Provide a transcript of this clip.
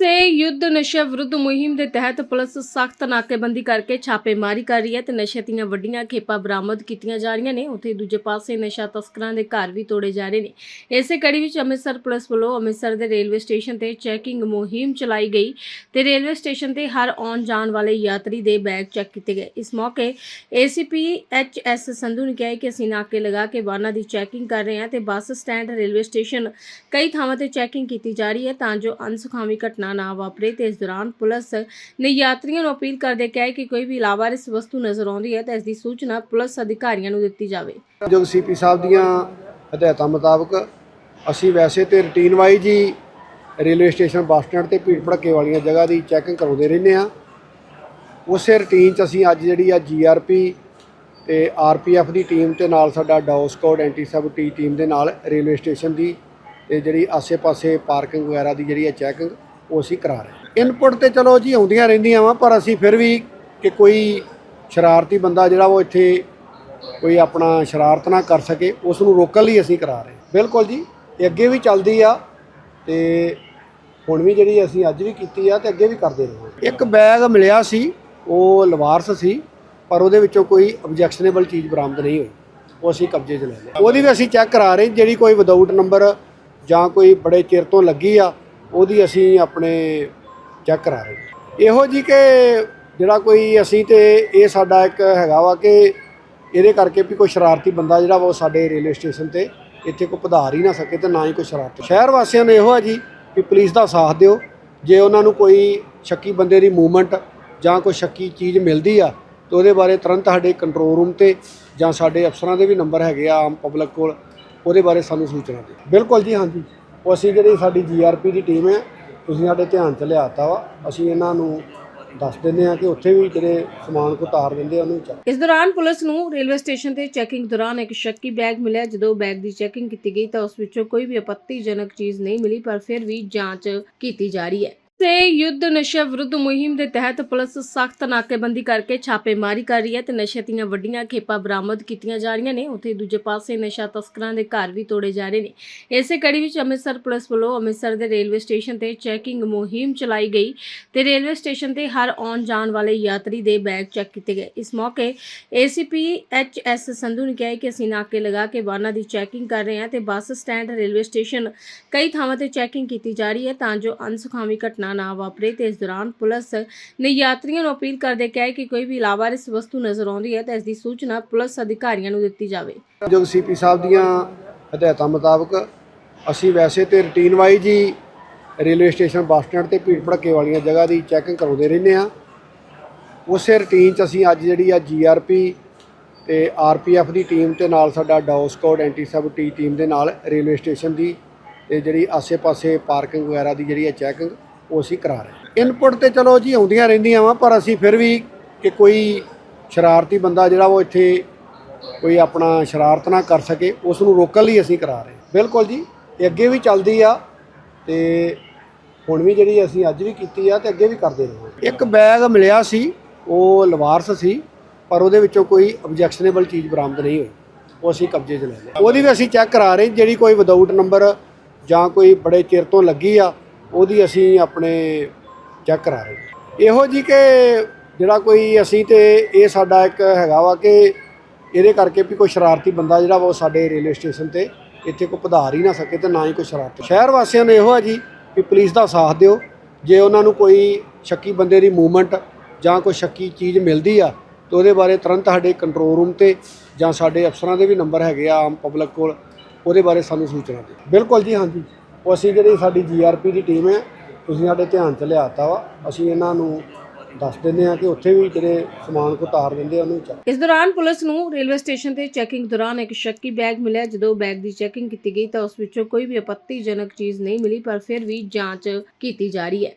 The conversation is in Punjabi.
ਯੁੱਧ ਨਸ਼ਾ ਵਿਰੁੱਧ ਮੁਹਿੰਮ ਦੇ ਤਹਿਤ ਪੁਲਿਸ ਸਖਤ ਨਾਕੇਬੰਦੀ ਕਰਕੇ ਛਾਪੇਮਾਰੀ ਕਰ ਰਹੀ ਹੈ ਤੇ ਨਸ਼ੇ ਦੀਆਂ ਵੱਡੀਆਂ ਖੇਪਾਂ ਬਰਾਮਦ ਕੀਤੀਆਂ ਜਾ ਰਹੀਆਂ ਨੇ। ਉੱਥੇ ਦੂਜੇ ਪਾਸੇ ਨਸ਼ਾ ਤਸਕਰਾਂ ਦੇ ਘਰ ਵੀ ਤੋੜੇ ਜਾ ਰਹੇ ਨੇ। ਇਸੇ ਕੜੀ ਵਿੱਚ ਅੰਮ੍ਰਿਤਸਰ ਪੁਲਿਸ ਵੱਲੋਂ ਅੰਮ੍ਰਿਤਸਰ ਦੇ ਰੇਲਵੇ ਸਟੇਸ਼ਨ ਤੇ ਚੈਕਿੰਗ ਮੁਹਿੰਮ ਚਲਾਈ ਗਈ ਤੇ ਰੇਲਵੇ ਸਟੇਸ਼ਨ ਤੇ ਹਰ ਆਉਣ ਜਾਣ ਵਾਲੇ ਯਾਤਰੀ ਦੇ ਬੈਗ ਚੈੱਕ ਕੀਤੇ ਗਏ। ਇਸ ਮੌਕੇ ਏਸੀਪੀ ਐਚ ਐਸ ਸੰਧੂ ਨੇ ਕਿਹਾ ਕਿ ਅਸੀਂ ਨਾਕੇ ਲਗਾ ਕੇ ਵਾਹਨਾਂ ਦੀ ਚੈਕਿੰਗ ਕਰ ਰਹੇ ਹਾਂ ਤੇ ਬੱਸ ਸਟੈਂਡ ਰੇਲਵੇ ਸਟੇਸ਼ਨ ਕਈ ਥਾਵਾਂ ਤੇ ਚੈਕਿੰਗ ਕੀਤੀ ਜਾ ਰਹੀ ਹੈ ਤਾਂ ਜੋ ਅਨਸੁਖਾਵੀ ਘਟਨਾ ਨਾ ਵਾਪਰੇ ਤੇ ਇਸ ਦੌਰਾਨ ਪੁਲਿਸ ਨੇ ਯਾਤਰੀਆਂ ਨੂੰ ਅਪੀਲ ਕਰਦੇ ਕਿਹਾ ਕਿ ਕੋਈ ਵੀ ਲਾਵਾਰਿਸ ਵਸਤੂ ਨਜ਼ਰ ਆਉਂਦੀ ਹੈ ਤਾਂ ਇਸ ਦੀ ਸੂਚਨਾ ਪੁਲਿਸ ਅਧਿਕਾਰੀਆਂ ਨੂੰ ਦਿੱਤੀ ਜਾਵੇ। ਜੋ ਸੀਪੀ ਸਾਹਿਬ ਦੀਆਂ ਹਦਾਇਤਾਂ ਮੁਤਾਬਕ ਅਸੀਂ ਵੈਸੇ ਤੇ ਰੂਟੀਨ ਵਾਈਜ਼ ਹੀ ਰੇਲਵੇ ਸਟੇਸ਼ਨ ਬੱਸ ਸਟੈਂਡ ਤੇ ਭੀੜ ਭੜੱਕੇ ਵਾਲੀਆਂ ਜਗ੍ਹਾ ਦੀ ਚੈਕਿੰਗ ਕਰਾਉਂਦੇ ਰਹਿੰਦੇ ਆ ਉਸੇ ਰੂਟੀਨ 'ਚ ਅਸੀਂ ਅੱਜ ਜਿਹੜੀ ਆ ਜੀਆਰਪੀ ਤੇ ਆਰਪੀਐਫ ਦੀ ਟੀਮ ਤੇ ਨਾਲ ਸਾਡਾ dog squad anti sabotage team ਦੇ ਨਾਲ ਰੇਲਵੇ ਸਟੇਸ਼ਨ ਦੀ ਤੇ ਜਿਹੜੀ ਆਸੇ-ਪਾਸੇ ਪਾਰਕਿੰਗ ਵਗੈਰਾ ਦੀ ਜਿਹੜੀ ਆ ਚੈਕਿੰਗ ਉਹ ਅਸੀਂ ਕਰਾ ਰਹੇ ਹਾਂ। ਇਨਪੁਟ ਤੇ ਚਲੋ ਜੀ ਆਉਂਦੀਆਂ ਰਹਿੰਦੀਆਂ ਵਾ, ਪਰ ਅਸੀਂ ਫਿਰ ਵੀ ਕਿ ਕੋਈ ਸ਼ਰਾਰਤੀ ਬੰਦਾ ਜਿਹੜਾ ਉਹ ਇੱਥੇ ਕੋਈ ਆਪਣਾ ਸ਼ਰਾਰਤ ਨਾ ਕਰ ਸਕੇ, ਉਸ ਨੂੰ ਰੋਕਣ ਲਈ ਅਸੀਂ ਕਰਾ ਰਹੇ ਬਿਲਕੁਲ ਜੀ, ਇਹ ਅੱਗੇ ਵੀ ਚੱਲਦੀ ਆ ਤੇ ਹੁਣ ਵੀ ਜਿਹੜੀ ਅਸੀਂ ਅੱਜ ਵੀ ਕੀਤੀ ਆ ਤੇ ਅੱਗੇ ਵੀ ਕਰਦੇ ਰਹਾਂਗੇ ਇੱਕ ਬੈਗ ਮਿਲਿਆ ਸੀ, ਉਹ ਲਵਾਰਸ ਸੀ, ਪਰ ਉਹਦੇ ਵਿੱਚੋਂ ਕੋਈ ਆਬਜੈਕਸ਼ਨੇਬਲ ਚੀਜ਼ ਬਰਾਮਦ ਨਹੀਂ ਹੋਈ। ਉਹ ਅਸੀਂ ਕਬਜ਼ੇ 'ਚ ਲੈ ਲਿਆ। ਉਹਦੀ ਵੀ ਅਸੀਂ ਚੈੱਕ ਕਰਾ ਰਹੇ ਜਿਹੜੀ ਕੋਈ ਵਿਦਆਊਟ ਨੰਬਰ ਜਾਂ ਕੋਈ ਬੜੇ ਚਿਰ ਤੋਂ ਲੱਗੀ ਆ ਉਹਦੀ ਅਸੀਂ ਆਪਣੇ ਚੈੱਕ ਕਰਾ ਰਹੇ ਇਹੋ ਜੀ ਕਿ ਜਿਹੜਾ ਕੋਈ ਅਸੀਂ ਤੇ ਇਹ ਸਾਡਾ ਇੱਕ ਹੈਗਾ ਵਾ ਕਿ ਇਹਦੇ ਕਰਕੇ ਵੀ ਕੋਈ ਸ਼ਰਾਰਤੀ ਬੰਦਾ ਜਿਹੜਾ ਵਾ ਉਹ ਸਾਡੇ ਰੇਲਵੇ ਸਟੇਸ਼ਨ ਤੇ ਇੱਥੇ ਕੋਈ ਪਧਾਰ ਹੀ ਨਾ ਸਕੇ ਤੇ ਨਾ ਹੀ ਕੋਈ ਸ਼ਰਾਰਤ। ਸ਼ਹਿਰ ਵਾਸੀਆਂ ਨੇ ਇਹੋ ਆ ਜੀ ਕਿ ਪੁਲਿਸ ਦਾ ਸਾਥ ਦਿਓ। ਜੇ ਉਹਨਾਂ ਨੂੰ ਕੋਈ ਸ਼ੱਕੀ ਬੰਦੇ ਦੀ ਮੂਵਮੈਂਟ ਜਾਂ ਕੋਈ ਸ਼ੱਕੀ ਚੀਜ਼ ਮਿਲਦੀ ਆ, ਤੇ ਉਹਦੇ ਬਾਰੇ ਤੁਰੰਤ ਸਾਡੇ ਕੰਟਰੋਲ ਰੂਮ ਤੇ ਜਾਂ ਸਾਡੇ ਅਫਸਰਾਂ ਦੇ ਵੀ ਨੰਬਰ ਹੈਗੇ ਆ ਆਮ ਪਬਲਿਕ ਕੋਲ, ਉਹਦੇ ਬਾਰੇ ਸਾਨੂੰ ਸੂਚਨਾ ਦਿਓ। ਬਿਲਕੁਲ ਜੀ, ਹਾਂਜੀ। ਉਹ ਅਸੀਂ ਜਿਹੜੀ ਸਾਡੀ ਜੀਆਰਪੀ ਦੀ ਟੀਮ ਹੈ, ਤੁਸੀਂ ਸਾਡੇ ਧਿਆਨ ਚ ਲਿਆਤਾ ਵਾ, ਅਸੀਂ ਇਹਨਾਂ ਨੂੰ ਦੱਸ ਦਿੰਦੇ ਆ ਕਿ ਉੱਥੇ ਵੀ ਜਿਹੜੇ ਸਮਾਨ ਕੋ ਤਾਰ ਦਿੰਦੇ ਆ, ਉਹਨੂੰ ਚੱਕ। ਇਸ ਦੌਰਾਨ ਪੁਲਿਸ ਨੂੰ ਰੇਲਵੇ ਸਟੇਸ਼ਨ ਤੇ ਚੈਕਿੰਗ ਦੌਰਾਨ ਇੱਕ ਸ਼ੱਕੀ ਬੈਗ ਮਿਲਿਆ, ਜਦੋਂ ਬੈਗ ਦੀ ਚੈਕਿੰਗ ਕੀਤੀ ਗਈ ਤਾਂ ਉਸ ਵਿੱਚੋਂ ਕੋਈ ਵੀ ਆਪੱਤੀਜਨਕ ਚੀਜ਼ ਨਹੀਂ ਮਿਲੀ, ਪਰ ਫਿਰ ਵੀ ਜਾਂਚ ਕੀਤੀ ਜਾ ਰਹੀ ਹੈ। ਤੇ ਯੁੱਧ ਨਸ਼ਾ ਵਿਰੁੱਧ ਮੁਹਿੰਮ ਦੇ ਤਹਿਤ ਪੁਲਿਸ ਸਖਤ ਨਾਕੇਬੰਦੀ ਕਰਕੇ ਛਾਪੇਮਾਰੀ ਕਰ ਰਹੀ ਹੈ ਤੇ ਨਸ਼ੇ ਦੀਆਂ ਵੱਡੀਆਂ ਖੇਪਾਂ ਬਰਾਮਦ ਕੀਤੀਆਂ ਜਾ ਰਹੀਆਂ ਨੇ। ਉੱਥੇ ਦੂਜੇ ਪਾਸੇ ਨਸ਼ਾ ਤਸਕਰਾਂ ਦੇ ਘਰ ਵੀ ਤੋੜੇ ਜਾ ਰਹੇ ਨੇ। ਇਸੇ ਕੜੀ ਵਿੱਚ ਅੰਮ੍ਰਿਤਸਰ ਪੁਲਿਸ ਵੱਲੋਂ ਅੰਮ੍ਰਿਤਸਰ ਦੇ ਰੇਲਵੇ ਸਟੇਸ਼ਨ ਤੇ ਚੈਕਿੰਗ ਮੁਹਿੰਮ ਚਲਾਈ ਗਈ ਤੇ ਰੇਲਵੇ ਸਟੇਸ਼ਨ ਤੇ ਹਰ ਆਉਣ ਜਾਣ ਵਾਲੇ ਯਾਤਰੀ ਦੇ ਬੈਗ ਚੈੱਕ ਕੀਤੇ ਗਏ। ਇਸ ਮੌਕੇ ਏਸੀਪੀ ਐਚ ਐਸ ਸੰਧੂ ਨੇ ਕਿਹਾ ਕਿ ਅਸੀਂ ਨਾਕੇ ਲਗਾ ਕੇ ਵਾਹਨਾਂ ਦੀ ਚੈਕਿੰਗ ਕਰ ਰਹੇ ਹਾਂ ਤੇ ਬੱਸ ਸਟੈਂਡ ਰੇਲਵੇ ਸਟੇਸ਼ਨ ਕਈ ਥਾਵਾਂ ਤੇ ਚੈਕਿੰਗ ਕੀਤੀ ਜਾ ਰਹੀ ਹੈ ਤਾਂ ਜੋ ਅਨਸੁਖਾਵੀ ਘਟਨਾ ਨਾ ਵਾਪਰੇ ਤੇ ਇਸ ਦੌਰਾਨ ਪੁਲਿਸ ਨੇ ਯਾਤਰੀਆਂ ਨੂੰ ਅਪੀਲ ਕਰਦੇ ਕਿਹਾ ਕਿ ਕੋਈ ਵੀ ਲਾਵਾਰਿਸ ਵਸਤੂ ਨਜ਼ਰ ਆਉਂਦੀ ਹੈ ਤਾਂ ਇਸ ਦੀ ਸੂਚਨਾ ਪੁਲਿਸ ਅਧਿਕਾਰੀਆਂ ਨੂੰ ਦਿੱਤੀ ਜਾਵੇ। ਜੋ ਸੀਪੀ ਸਾਹਿਬ ਦੀਆਂ ਹਦਾਇਤਾਂ ਮੁਤਾਬਕ ਅਸੀਂ ਵੈਸੇ ਤੇ ਰੂਟੀਨ ਵਾਈਜ਼ ਹੀ ਰੇਲਵੇ ਸਟੇਸ਼ਨ ਬੱਸ ਸਟੈਂਡ ਤੇ ਭੀੜ ਭੜੱਕੇ ਵਾਲੀਆਂ ਜਗ੍ਹਾ ਦੀ ਚੈਕਿੰਗ ਕਰਾਉਂਦੇ ਰਹਿੰਦੇ ਆ ਉਸੇ ਰੂਟੀਨ 'ਚ ਅਸੀਂ ਅੱਜ ਜਿਹੜੀ ਆ ਜੀਆਰਪੀ ਤੇ ਆਰਪੀਐਫ ਦੀ ਟੀਮ ਤੇ ਨਾਲ ਸਾਡਾ dog squad anti sabotage team ਦੇ ਨਾਲ ਰੇਲਵੇ ਸਟੇਸ਼ਨ ਦੀ ਤੇ ਜਿਹੜੀ ਆਸੇ-ਪਾਸੇ ਪਾਰਕਿੰਗ ਵਗੈਰਾ ਦੀ ਜਿਹੜੀ ਹੈ ਚੈਕਿੰਗ ਉਹ ਅਸੀਂ ਕਰਾ ਰਹੇ ਹਾਂ। ਇਨਪੁਟ ਤੇ ਚਲੋ ਜੀ ਆਉਂਦੀਆਂ ਰਹਿੰਦੀਆਂ ਵਾ, ਪਰ ਅਸੀਂ ਫਿਰ ਵੀ ਕਿ ਕੋਈ ਸ਼ਰਾਰਤੀ ਬੰਦਾ ਜਿਹੜਾ ਉਹ ਇੱਥੇ ਕੋਈ ਆਪਣਾ ਸ਼ਰਾਰਤ ਨਾ ਕਰ ਸਕੇ, ਉਸ ਨੂੰ ਰੋਕਣ ਲਈ ਅਸੀਂ ਕਰਾ ਰਹੇ ਬਿਲਕੁਲ ਜੀ, ਇਹ ਅੱਗੇ ਵੀ ਚੱਲਦੀ ਆ ਤੇ ਹੁਣ ਵੀ ਜਿਹੜੀ ਅਸੀਂ ਅੱਜ ਵੀ ਕੀਤੀ ਆ ਤੇ ਅੱਗੇ ਵੀ ਕਰਦੇ ਰਹਾਂਗੇ ਇੱਕ ਬੈਗ ਮਿਲਿਆ ਸੀ, ਉਹ ਲਵਾਰਸ ਸੀ, ਪਰ ਉਹਦੇ ਵਿੱਚੋਂ ਕੋਈ ਆਬਜੈਕਸ਼ਨੇਬਲ ਚੀਜ਼ ਬਰਾਮਦ ਨਹੀਂ ਹੋਈ। ਉਹ ਅਸੀਂ ਕਬਜ਼ੇ 'ਚ ਲੈ ਲਿਆ। ਉਹਦੀ ਵੀ ਅਸੀਂ ਚੈੱਕ ਕਰਾ ਰਹੇ ਜਿਹੜੀ ਕੋਈ ਵਿਦਆਊਟ ਨੰਬਰ ਜਾਂ ਕੋਈ ਬੜੇ ਚਿਰ ਤੋਂ ਲੱਗੀ ਆ ਉਹਦੀ ਅਸੀਂ ਆਪਣੇ ਚੈੱਕ ਕਰਾ ਰਹੇ ਇਹੋ ਜੀ ਕਿ ਜਿਹੜਾ ਕੋਈ ਅਸੀਂ ਤੇ ਇਹ ਸਾਡਾ ਇੱਕ ਹੈਗਾ ਵਾ ਕਿ ਇਹਦੇ ਕਰਕੇ ਵੀ ਕੋਈ ਸ਼ਰਾਰਤੀ ਬੰਦਾ ਜਿਹੜਾ ਵਾ ਉਹ ਸਾਡੇ ਰੇਲਵੇ ਸਟੇਸ਼ਨ ਤੇ ਇੱਥੇ ਕੋਈ ਪਧਾਰ ਹੀ ਨਾ ਸਕੇ ਤੇ ਨਾ ਹੀ ਕੋਈ ਸ਼ਰਾਰਤ। ਸ਼ਹਿਰ ਵਾਸੀਆਂ ਨੇ ਇਹੋ ਆ ਜੀ ਕਿ ਪੁਲਿਸ ਦਾ ਸਾਥ ਦਿਓ। ਜੇ ਉਹਨਾਂ ਨੂੰ ਕੋਈ ਸ਼ੱਕੀ ਬੰਦੇ ਦੀ ਮੂਵਮੈਂਟ ਜਾਂ ਕੋਈ ਸ਼ੱਕੀ ਚੀਜ਼ ਮਿਲਦੀ ਆ ਤਾਂ ਉਹਦੇ ਬਾਰੇ ਤੁਰੰਤ ਸਾਡੇ ਕੰਟਰੋਲ ਰੂਮ ਤੇ ਜਾਂ ਸਾਡੇ ਅਫਸਰਾਂ ਦੇ ਵੀ ਨੰਬਰ ਹੈਗੇ ਆ ਆਮ ਪਬਲਿਕ ਕੋਲ, ਉਹਦੇ ਬਾਰੇ ਸਾਨੂੰ ਸੂਚਨਾ ਦਿਓ। ਬਿਲਕੁਲ ਜੀ, ਹਾਂਜੀ। ਉਹ ਅਸੀਂ ਜਿਹੜੀ ਸਾਡੀ ਜੀਆਰਪੀ ਦੀ ਟੀਮ ਹੈ, ਤੁਸੀਂ ਸਾਡੇ ਧਿਆਨ ਚ ਲਿਆਤਾ ਵਾ, ਅਸੀਂ ਇਹਨਾਂ ਨੂੰ ਦੱਸ ਦਿੰਦੇ ਆ ਕਿ ਉੱਥੇ ਵੀ ਜਿਹੜੇ ਸਮਾਨ ਕੋ ਤਾਰ ਦਿੰਦੇ ਆ, ਉਹਨੂੰ ਚੱਕ। ਇਸ ਦੌਰਾਨ ਪੁਲਿਸ ਨੂੰ ਰੇਲਵੇ ਸਟੇਸ਼ਨ ਤੇ ਚੈਕਿੰਗ ਦੌਰਾਨ ਇੱਕ ਸ਼ੱਕੀ ਬੈਗ ਮਿਲਿਆ, ਜਦੋਂ ਬੈਗ ਦੀ ਚੈਕਿੰਗ ਕੀਤੀ ਗਈ ਤਾਂ ਉਸ ਵਿੱਚੋਂ ਕੋਈ ਵੀ ਆਪੱਤੀਜਨਕ ਚੀਜ਼ ਨਹੀਂ ਮਿਲੀ, ਪਰ ਫਿਰ ਵੀ ਜਾਂਚ ਕੀਤੀ ਜਾ ਰਹੀ ਹੈ।